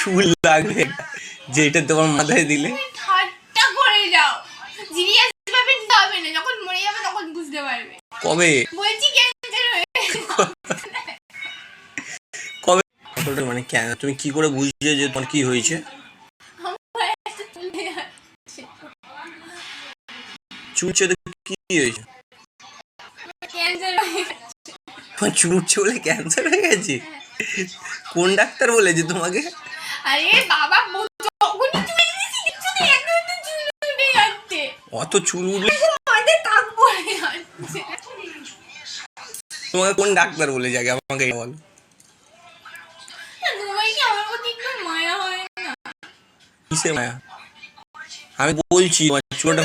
চুল লাগবে যে এটা তোমার মাথায় দিলে। ঠাট্টা করে যাও। সিরিয়াস ভাবে নিতে হবে না। যখন মরে যাবে তখন বুঝতে পারবে। কবে? বলছি ক্যান্সার কবে? মানে কেন তুমি কি করে বুঝছ যে তোমার কি হয়েছে? চুলছে তো কি হয়েছে। হয়ে চুলছে বলে ক্যান্সার হয়ে গেছে? কোন ডাক্তার বলেছে তোমাকে? আরে বাবা যখনই তো চুল উঠে যাচ্ছে। অত চুল উঠলে মাঝে তাক পড়ে যাচ্ছে। তোমাকে কোন ডাক্তার আগে আমাকে বলো। মায়া আমি বলছি তোমার চুলটা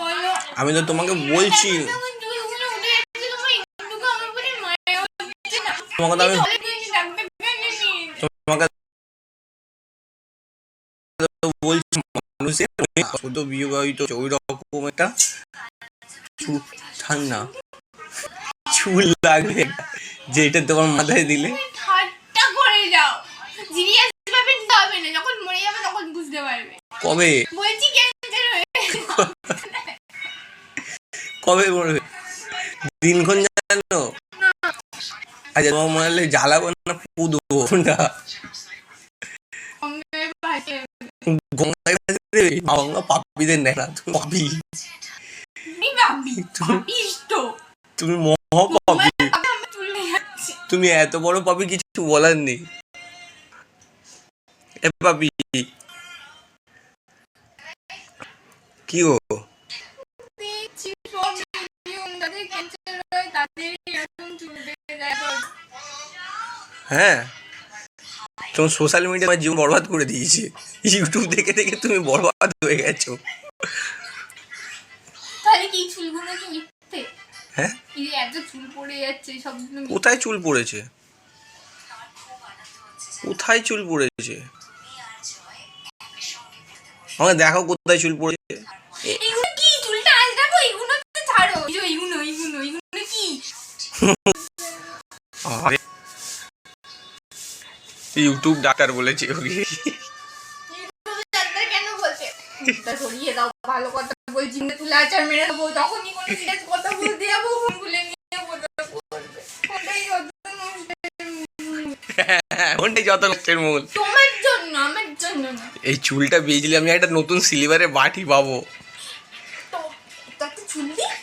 বলো। আমি তো তোমাকে বলছি। তোমাকে তো আমি বলে দিয়েছি ডাক্তার কেন নিয়ে বলছি মানুষের ছোট বিবাহিত ওই রকম একটা চুল ঠান্ডা চুল লাগবে যে এটা তোমার মাথায় দিলে। ঠাট্টা করে যাও। সিরিয়াস ভাবে নিতে হবে না। যখন মরে যাবে তখন বুঝতে পারবে। কবে? বলছি ক্যান্সার হয়ে কবে মরবে? দিনক্ষণ জানো আচ্ছা তোমার মনে হলে জ্বালাবো না নেয় না তুমি পাপি। তুমি এত বড় পাপি, কিছু বলার নেই। এ পাপি। কি গো? হ্যাঁ। তোমার সোশ্যাল মিডিয়া আমার জীবন বরবাদ করে দিয়েছে। ইউটিউব দেখে দেখে তুমি বরবাদ হয়ে গেছো। তাহলে কি চুলগুলো কি মিথ্যে? হ্যাঁ? এই এত চুল পড়ে যাচ্ছে সব কোথায় চুল পড়েছে? কোথায় চুল পড়েছে? আমাকে দেখো কোথায় চুল পড়েছে। এগুলো কি? চুলটা আজ দেখো এগুলো ছাড়ো। কি? ইউটিউব ডাক্তার বলেছে ওকে। সরিয়ে দাও ভালো কথা বলছি না তুলে আচার মেরে দেবো তখনই কোনো সিরিয়াস কথা বলতে যাব ফোন খুলে নিয়ে কথা বলবে যত নষ্টের মূল। তোমার জন্য আমার জন্য এই চুলটা বেজলে আমি একটা নতুন সিলিভারের বাটি পাবো।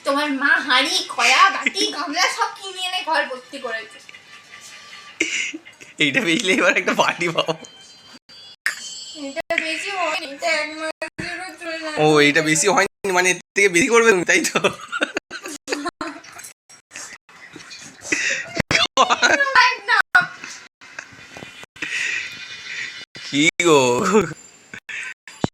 তোমার মা হাঁড়ি কড়া বাটি গামলা সব কিনে এনে ঘর ভর্তি করেছে। এইটা বেজলে এবার একটা পার্টি পাবো। ও এইটা বেশি হয়নি মানে এর থেকে বেশি করবে তুমি তাই তো? কি গো?